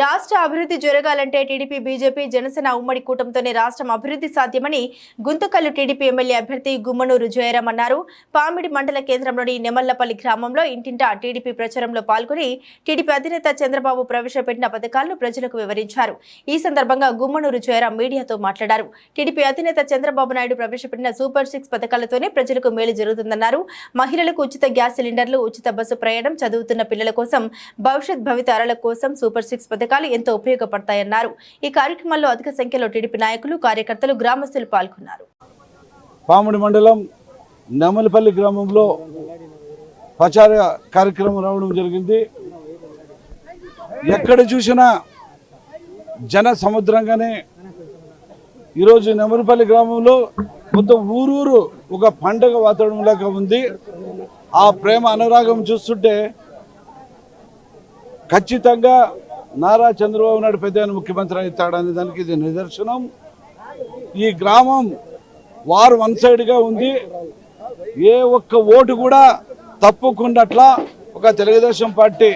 రాష్ట్ర అభివృద్ధి జరగాలంటే టీడీపీ బీజేపీ జనసేన ఉమ్మడి కూటమితోనే రాష్ట్రం అభివృద్ధి సాధ్యమని గుంతకల్లు టీడీపీ ఎమ్మెల్యే అభ్యర్థి గుమ్మనూరు జయరాం అన్నారు. పామిడి మండల కేంద్రంలోని నెమల్లపల్లి గ్రామంలో ఇంటింటా టీడీపీ ప్రచారంలో పాల్గొని టీడీపీ అధినేత చంద్రబాబు ప్రవేశపెట్టిన పథకాలను ప్రజలకు వివరించారు. ఈ సందర్భంగా గుమ్మనూరు జయరాం మీడియాతో మాట్లాడారు. టీడీపీ అధినేత చంద్రబాబు నాయుడు ప్రవేశపెట్టిన సూపర్ సిక్స్ పథకాలతోనే ప్రజలకు మేలు జరుగుతుందన్నారు. మహిళలకు ఉచిత గ్యాస్ సిలిండర్లు ఉచిత బస్సు ప్రయాణం చదువుతున్న పిల్లల కోసం భవిష్యత్ భవితరాల కోసం సూపర్ సిక్స్ పథకాలు ఎంతో ఉపయోగపడతాయన్నారు. ఈ కార్యక్రమంలో అధిక సంఖ్యలో టీడీపీ నాయకులు కార్యకర్తలు గ్రామస్తులు పాల్గొన్నారు. పాముడి మండలం నెమలిపల్లి గ్రామంలో ప్రచార కార్యక్రమం రావడం జరిగింది. ఎక్కడ చూసినా జన సముద్రంగానే ఈరోజు నెమలిపల్లి గ్రామంలో మొత్తం ఊరూరు ఒక పండగ వాతావరణంలాగా ఉంది. ఆ ప్రేమ అనురాగం చూస్తుంటే ఖచ్చితంగా నారా చంద్రబాబు నాయుడు పెద్ద ముఖ్యమంత్రి అవుతాడనే దానికి ఇది నిదర్శనం. ఈ గ్రామం వారు వన్ సైడ్గా ఉంది. ఏ ఒక్క ఓటు కూడా తప్పుకున్నట్లా ఒక తెలుగుదేశం పార్టీ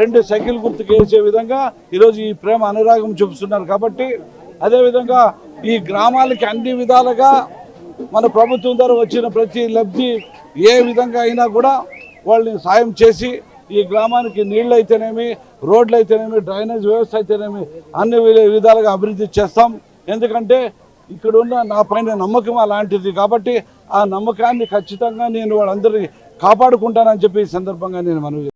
రెండు సైకిల్ గుర్తుకు వేసే విధంగా ఈరోజు ఈ ప్రేమ అనురాగం చూపిస్తున్నారు కాబట్టి అదేవిధంగా ఈ గ్రామాలకి అన్ని విధాలుగా మన ప్రభుత్వం ద్వారా వచ్చిన ప్రతి లబ్ధి ఏ విధంగా అయినా కూడా వాళ్ళని సాయం చేసి ఈ గ్రామానికి నీళ్ళు అయితేనేమి రోడ్లు అయితేనేమి డ్రైనేజ్ వ్యవస్థ అయితేనేమి అన్ని విధాలుగా అభివృద్ధి చేస్తాం. ఎందుకంటే ఇక్కడ ఉన్న నా పైన నమ్మకం అలాంటిది కాబట్టి ఆ నమ్మకాన్ని ఖచ్చితంగా నేను వాళ్ళందరినీ కాపాడుకుంటానని చెప్పి ఈ సందర్భంగా నేను మనవి